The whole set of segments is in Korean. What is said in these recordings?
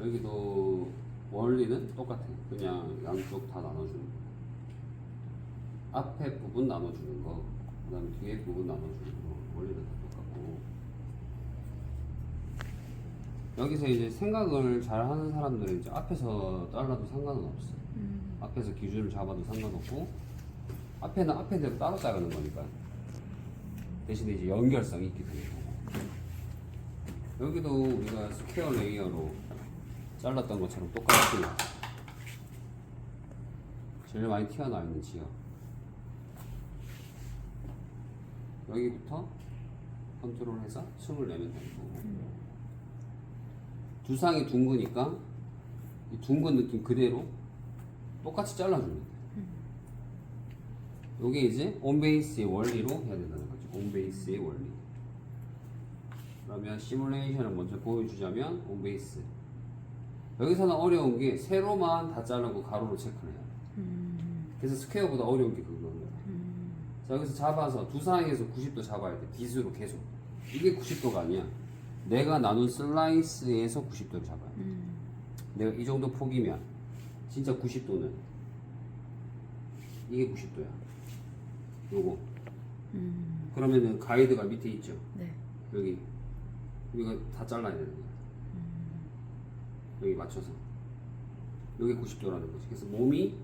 여기도 원리는 똑같아. 그냥 양쪽 다 나눠주는 거. 앞에 부분 나눠주는 거, 그 다음에 뒤에 부분 나눠주는 거. 원리는 다 똑같고. 여기서 이제 생각을 잘 하는 사람들은 이제 앞에서 잘라도 상관은 없어. 음. 앞에서 기준을 잡아도 상관없고 앞에는 앞에대로 따로 자르는 거니까 대신에 이제 연결성이 있게 되는 거고 여기도 우리가 스퀘어 레이어로 잘랐던 것처럼 똑같이 제일 많이 튀어나와 있는 지역 여기부터 컨트롤해서 층을 내면 되는 거고 두상이 둥그니까 이 둥근 느낌 그대로 똑같이 잘라줍니다. 요게 이제 온베이스의 원리로 해야 된다는 거죠. 온베이스의 원리. 그러면 시뮬레이션을 먼저 보여주자면 온베이스. 여기서는 어려운 게 세로만 다 자르고 가로로 체크를 해요. 음. 그래서 스퀘어보다 어려운 게 그거예요. 음. 자, 여기서 잡아서 두 상에서 90도 잡아야 돼. 빗으로 계속. 이게 90도가 아니야. 내가 나눈 슬라이스에서 90도를 잡아야 돼. 음. 내가 이 정도 폭이면 진짜 90도는 이게 90도야. 요거. 음. 그러면은 가이드가 밑에 있죠. 네. 여기. 이거 다 잘라야 되는 거야. 여기 맞춰서. 여기 90도라는 거지. 그래서 몸이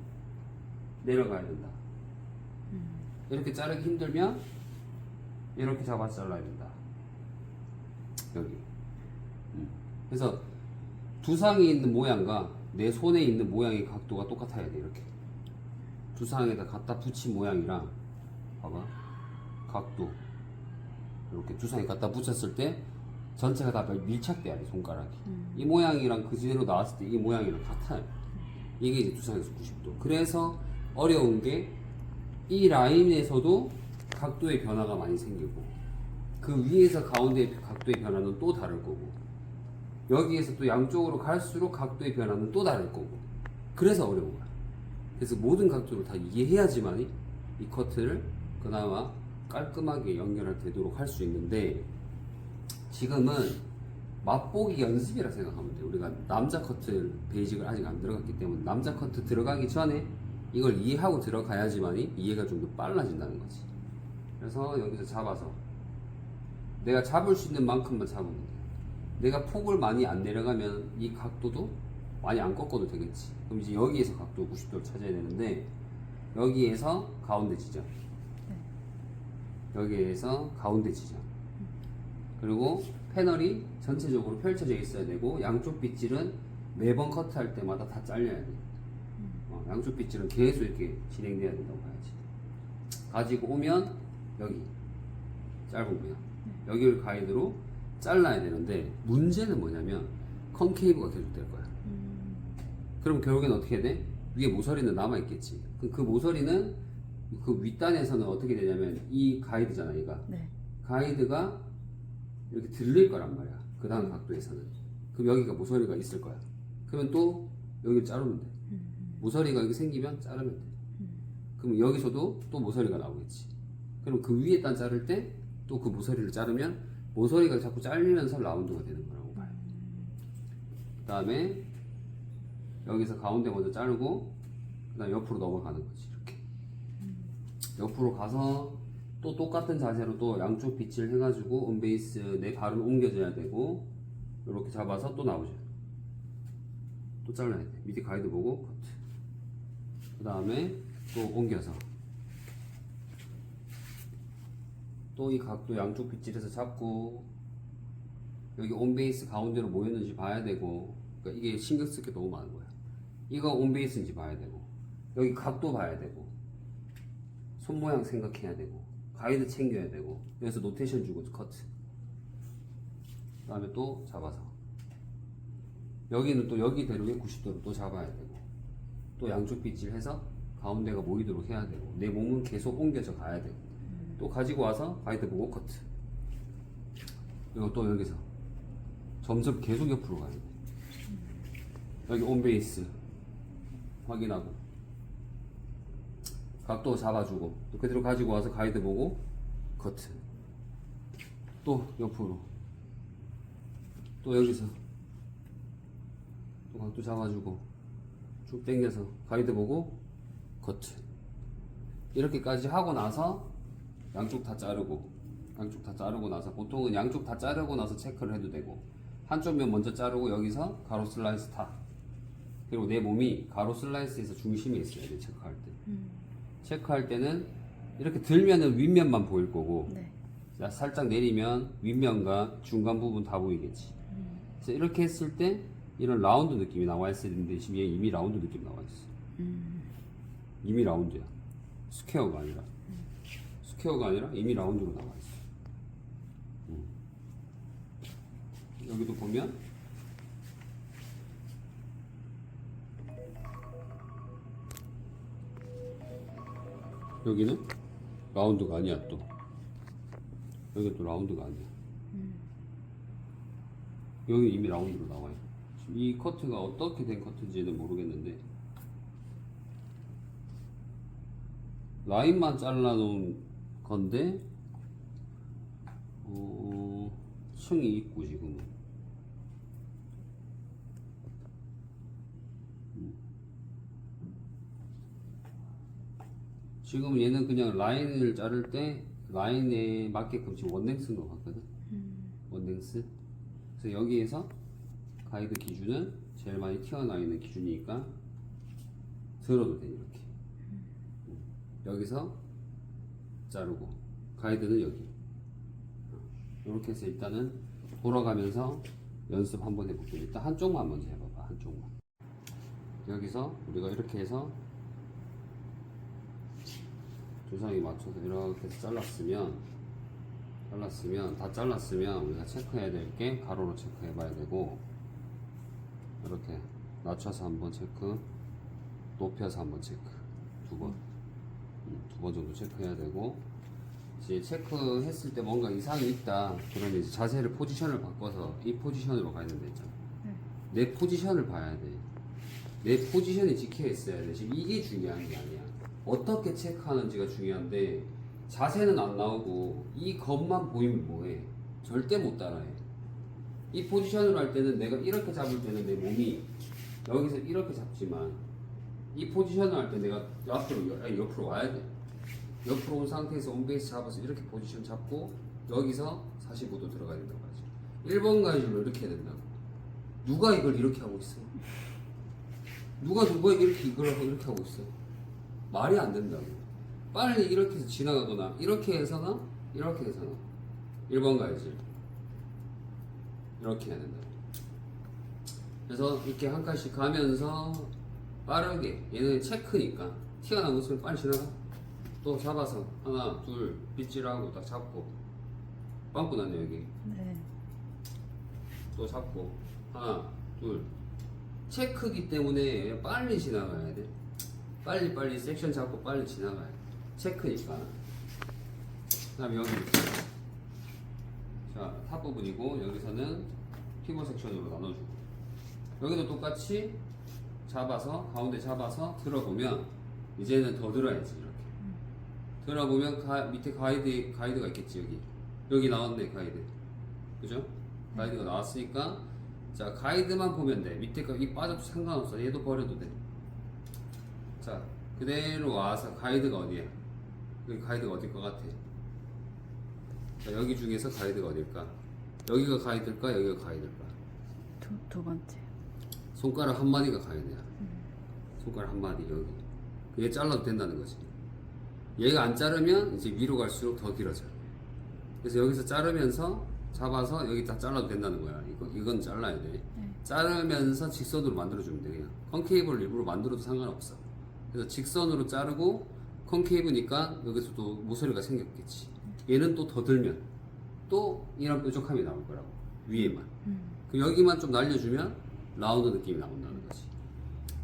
내려가야 된다. 이렇게 자르기 힘들면 이렇게 잡아서 잘라야 된다. 여기. 음. 그래서 두상에 있는 모양과 내 손에 있는 모양의 각도가 똑같아야 돼. 이렇게. 두상에다 갖다 붙인 모양이랑 봐봐. 각도. 이렇게 두상에 갖다 붙였을 때 전체가 다 밀착돼야 돼 손가락이. 이 모양이랑 그대로 나왔을 때 이 모양이랑 같아요. 이게 이제 두상에서 90도. 그래서 어려운 게 이 라인에서도 각도의 변화가 많이 생기고 그 위에서 가운데의 각도의 변화는 또 다를 거고 여기에서 또 양쪽으로 갈수록 각도의 변화는 또 다를 거고 그래서 어려운 거야. 그래서 모든 각도를 다 이해해야지만 이 커트를 그나마 깔끔하게 연결할 되도록 할 수 있는데 지금은 맛보기 연습이라 생각하면 돼. 우리가 남자 커트 베이직을 아직 안 들어갔기 때문에 남자 커트 들어가기 전에 이걸 이해하고 들어가야지만이 이해가 좀 더 빨라진다는 거지. 그래서 여기서 잡아서 내가 잡을 수 있는 만큼만 잡으면 돼. 내가 폭을 많이 안 내려가면 이 각도도 많이 안 꺾어도 되겠지. 그럼 이제 여기에서 각도 90도를 찾아야 되는데 여기에서 가운데 지점. 여기에서 가운데 지점. 그리고 패널이 전체적으로 펼쳐져 있어야 되고 양쪽 빗질은 매번 커트할 때마다 다 잘려야 돼. 어, 양쪽 빗질은 계속 이렇게 진행돼야 된다고 봐야지. 가지고 오면 여기 짧은 모양 여기를 가이드로 잘라야 되는데 문제는 뭐냐면 컨케이브가 계속 될 거야. 음. 그럼 결국엔 어떻게 돼? 위에 모서리는 남아 있겠지. 그럼 그 모서리는 그 윗단에서는 어떻게 되냐면 이 가이드잖아, 얘가. 네. 가이드가 이렇게 들릴 거란 말이야. 그 다음 각도에서는. 그럼 여기가 모서리가 있을 거야. 그러면 또 여기를 자르면 돼. 모서리가 여기 생기면 자르면 돼. 그럼 여기서도 또 모서리가 나오겠지. 그럼 그 위에 단 자를 때 또 그 모서리를 자르면 모서리가 자꾸 잘리면서 라운드가 되는 거라고 봐요. 그 다음에 여기서 가운데 먼저 자르고 그 다음 옆으로 넘어가는 거지 이렇게. 옆으로 가서 또 똑같은 자세로 또 양쪽 빗질 해가지고 온베이스 내 발은 옮겨져야 되고 이렇게 잡아서 또 나오죠. 또 잘라야 돼. 밑에 가이드 보고 커트. 그 다음에 또 옮겨서 또 이 각도 양쪽 빗질해서 잡고 여기 온베이스 가운데로 모였는지 봐야 되고 그러니까 이게 신경 쓸 게 너무 많은 거야. 이거 온베이스인지 봐야 되고 여기 각도 봐야 되고 손 모양 생각해야 되고 가이드 챙겨야 되고 여기서 노테이션 주고 커트 그 다음에 또 잡아서. 여기는 또 여기대로의 90도로 또 잡아야 되고 또 양쪽 빗질 해서 가운데가 모이도록 해야 되고 내 몸은 계속 옮겨져 가야 되고. 또 가지고 와서 가이드 보고 커트 그리고 또 여기서 점점 계속 옆으로 가야 돼. 여기 온베이스 확인하고 각도 잡아주고 또 그대로 가지고 와서 가이드 보고 커트. 또 옆으로. 또 여기서. 각도 잡아주고 쭉 당겨서 가이드 보고 커트. 이렇게까지 하고 나서 양쪽 다 자르고 양쪽 다 자르고 나서 보통은 양쪽 다 자르고 나서 체크를 해도 되고 한쪽 면 먼저 자르고 여기서 가로 슬라이스 타. 그리고 내 몸이 가로 슬라이스에서 중심에 있어야 돼 체크할 때. 음. 체크할 때는 이렇게 들면은 윗면만 보일 거고 네. 자, 살짝 내리면 윗면과 중간 부분 다 보이겠지. 그래서 이렇게 했을 때 이런 라운드 느낌이 나와 있어야 되는데 지금 얘 이미 라운드 느낌 나와 있어. 음. 이미 라운드야. 스퀘어가 아니라. 스퀘어가 아니라 이미 라운드로 나와 있어. 음. 여기도 보면 여기는 라운드가 아니야 또. 여기 또 라운드가 아니야. 여기 이미 라운드로 나와요. 이 커트가 어떻게 된 커트인지는 모르겠는데 라인만 잘라놓은 건데 어, 층이 있고 지금은 음. 지금 얘는 그냥 라인을 자를 때 라인에 맞게끔 지금 원랭 쓴것 같거든. 원랭스 그래서 여기에서 가이드 기준은 제일 많이 튀어나와 있는 기준이니까 들어도 돼 이렇게. 음. 여기서 자르고 가이드는 여기. 이렇게 해서 일단은 돌아가면서 연습 한번 해볼게요. 일단 한쪽만 먼저 해봐봐 한쪽만. 여기서 우리가 이렇게 해서 조상이 맞춰서 이렇게 해서 잘랐으면 잘랐으면 다 잘랐으면 우리가 체크해야 될 게 가로로 체크해 봐야 되고 이렇게 낮춰서 한번 체크 높여서 한번 체크. 두번. 음, 두번 정도 체크해야 되고 이제 체크했을 때 뭔가 이상이 있다. 그러면 이제 자세를 포지션을 바꿔서 이 포지션으로 가야 된다 했잖아. 내 포지션을 봐야 돼내 포지션이 지켜 있어야 돼. 지금 이게 중요한 게 아니야 어떻게 체크하는지가 중요한데 자세는 안 나오고 이 것만 보이면 뭐해? 절대 못 따라해. 이 포지션으로 할 때는 내가 이렇게 잡을 때는 내 몸이 여기서 이렇게 잡지만 이 포지션을 할 때 내가 앞으로 옆으로 와야 돼. 옆으로 온 상태에서 온베이스 잡아서 이렇게 포지션 잡고 여기서 45도 들어가야 된다고 하지. 1번 가이드로 이렇게 해야 된다고. 누가 이걸 이렇게 하고 있어? 누가 누가 이렇게 이걸 하고 이렇게 하고 있어 말이 안 된다고. 빨리 이렇게 해서 지나가거나 이렇게 해서나 이렇게 해서나. 1번 가야지. 이렇게 해야 된다. 그래서 이렇게 한 칸씩 가면서 빠르게 얘는 체크니까 튀어나온 것을 빨리 지나가. 또 잡아서 하나 둘 빗질하고 딱 잡고. 빵꾸 났네 여기. 네. 또 잡고. 하나 둘. 체크기 때문에 빨리 지나가야 돼 빨리 빨리 섹션 잡고 빨리 지나가야 돼 체크니까 그 다음에 여기. 자 탑 부분이고 여기서는 피버 섹션으로 나눠주고. 여기도 똑같이 잡아서 가운데 잡아서 들어보면 이제는 더 들어야지 이렇게. 들어보면 가, 밑에 가이드 가이드가 있겠지 여기. 여기 나왔네 가이드. 그죠? 가이드가 나왔으니까 자 가이드만 보면 돼. 밑에 거이 빠져도 상관없어. 얘도 버려도 돼 자 그대로 와서 가이드가 어디야? 여기 가이드가 어딜 것 같아? 자 여기 중에서 가이드가 어딜까? 여기가 가이드일까? 여기가 가이드일까? 두, 두 번째. 손가락 한 마디가 가이드야. 손가락 한 마디 여기. 얘 잘라도 된다는 거지. 얘가 안 자르면 이제 위로 갈수록 더 길어져. 그래서 여기서 자르면서 잡아서 여기 다 잘라도 된다는 거야. 이거, 이건 잘라야 돼. 자르면서 직선으로 만들어주면 돼 그냥. 컨케이브를 일부러 만들어도 상관없어 그래서 직선으로 자르고 컨케이브니까 여기서 또 모서리가 생겼겠지. 얘는 또 더 들면 또 이런 뾰족함이 나올 거라고 위에만. 그 여기만 좀 날려주면 라운드 느낌이 나온다는 거지.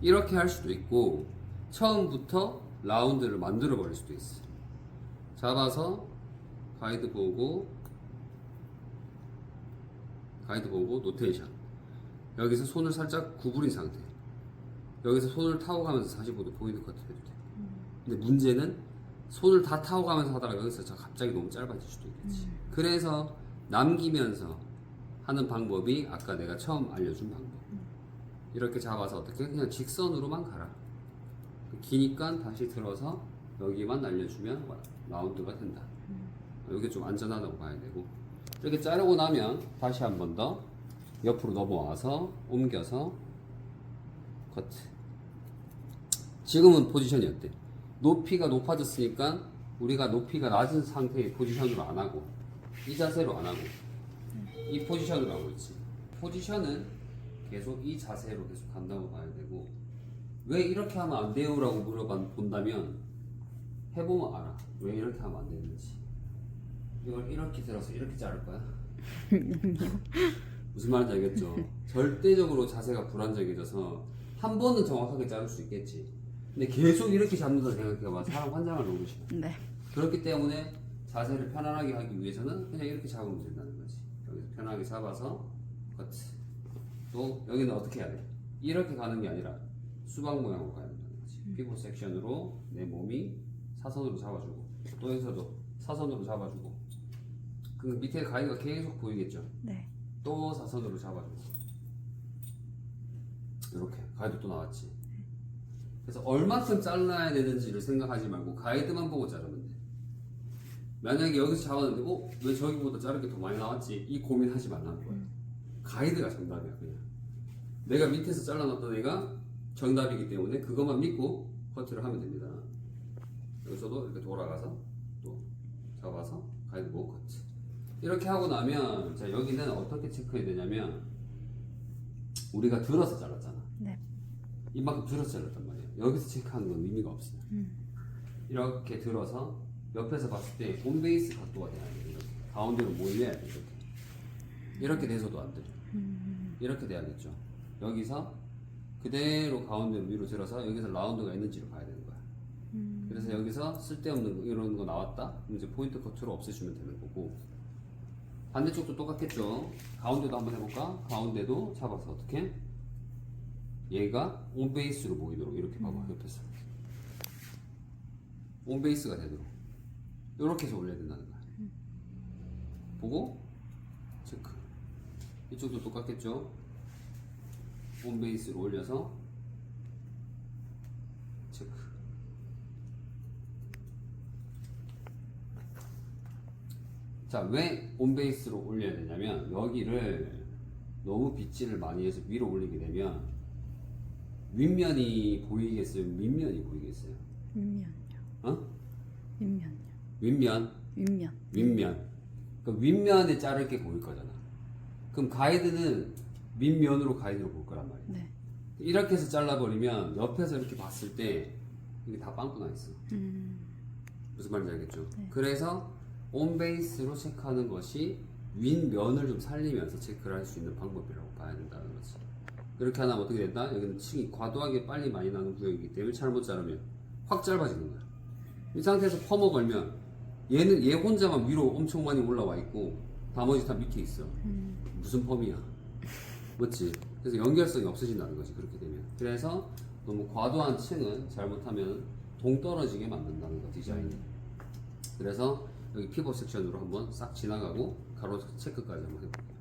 이렇게 할 수도 있고 처음부터 라운드를 만들어 버릴 수도 있어. 잡아서 가이드 보고 가이드 보고 노테이션. 여기서 손을 살짝 구부린 상태 여기서 손을 타고 가면서 45도 포인트 커트 해도 돼 근데 문제는 손을 다 타고 가면서 하다가 여기서 저 갑자기 너무 짧아질 수도 있겠지. 그래서 남기면서 하는 방법이 아까 내가 처음 알려준 방법. 이렇게 잡아서 어떻게 그냥 직선으로만 가라. 기니까 다시 들어서 여기만 날려주면 라운드가 된다. 이게 좀 안전하다고 봐야 되고. 이렇게 자르고 나면 다시 한 번 더 옆으로 넘어와서 옮겨서 커트. 지금은 포지션이 어때? 높이가 높아졌으니까 우리가 높이가 낮은 상태의 포지션으로 안 하고 이 자세로 안 하고 이 포지션으로 하고 있지. 포지션은 계속 이 자세로 계속 간다고 봐야 되고 왜 이렇게 하면 안 돼요 라고 물어봐 본다면 해보면 알아. 왜 이렇게 하면 안 되는지. 이걸 이렇게 들어서 이렇게 자를 거야? 무슨 말인지 알겠죠? 절대적으로 자세가 불안정해져서 한 번은 정확하게 자를 수 있겠지. 근데 계속 이렇게 잡는다 생각해봐. 사람 환장을 놓으시 네. 그렇기 때문에 자세를 편안하게 하기 위해서는 그냥 이렇게 잡으면 된다는 거지. 여기서 편하게 잡아서 커트. 또 여기는 어떻게 해야 돼? 이렇게 가는 게 아니라 수박 모양으로 가야 된다는 거지. 피부 섹션으로 내 몸이 사선으로 잡아주고 또 여기서도 사선으로 잡아주고 그 밑에 가위가 계속 보이겠죠? 네. 또 사선으로 잡아주고 이렇게 가이드 또 나왔지 그래서 얼마큼 잘라야 되는지를 생각하지 말고 가이드만 보고 자르면 돼 만약에 여기서 잡았는데 어? 왜 저기보다 자를 게더 많이 나왔지? 이 고민하지 말라는 거야 가이드가 정답이야 그냥 내가 밑에서 잘라놨던 애가 정답이기 때문에 그것만 믿고 커트를 하면 됩니다 여기서도 이렇게 돌아가서 또 잡아서 가이드 보고 커트 이렇게 하고 나면 자 여기는 어떻게 체크해야 되냐면 우리가 들어서 잘랐잖아. 네. 이만큼 들어서 잘랐단 말이야. 여기서 체크하는 건 의미가 없어요. 음. 이렇게 들어서 옆에서 봤을 때 홈베이스 각도가 돼야 돼. 이렇게 가운데로 몰려야 돼. 이렇게 이렇게 돼서도 안 돼. 이렇게 돼야겠죠. 여기서 그대로 가운데로 위로 들어서 여기서 라운드가 있는지를 봐야 되는 거야. 그래서 여기서 쓸데없는 거, 이런 거 나왔다? 이제 포인트 커트로 없애주면 되는 거고 반대쪽도 똑같겠죠. 가운데도 한번 해볼까? 가운데도 잡아서 어떻게? 얘가 온베이스로 보이도록 이렇게 봐봐 옆에서 온베이스가 되도록 이렇게 해서 올려야 된다는 거야. 보고 체크. 이쪽도 똑같겠죠. 온베이스로 올려서 체크. 자, 왜 온베이스로 올려야 되냐면 여기를 너무 빗질을 많이 해서 위로 올리게 되면 윗면이 보이겠어요? 밑면이 보이겠어요? 윗면요. 어? 윗면요. 윗면, 윗면. 윗면. 그 윗면에 자를 게 보일 거잖아. 그럼 가이드는 밑면으로 가이드를 볼 거란 말이야. 네. 이렇게 해서 잘라버리면 옆에서 이렇게 봤을 때 이게 다 빵꾸 나 있어. 음. 무슨 말인지 알겠죠? 네. 그래서 온베이스로 체크하는 것이 윗면을 좀 살리면서 체크를 할 수 있는 방법이라고 봐야 된다는 거지. 그렇게 하면 어떻게 된다? 여기는 층이 과도하게 빨리 많이 나는 구역이기 때문에 잘못 자르면 확 짧아지는 거야. 이 상태에서 퍼머 걸면 얘는 얘 혼자만 위로 엄청 많이 올라와 있고 나머지 다 밑에 있어. 무슨 펌이야? 맞지? 그래서 연결성이 없어진다는 거지 그렇게 되면. 그래서 너무 과도한 층은 잘못하면 동떨어지게 만든다는 거 디자인이. 그래서 여기 피벗 섹션으로 한번 싹 지나가고 가로 체크까지 한번 해볼게요.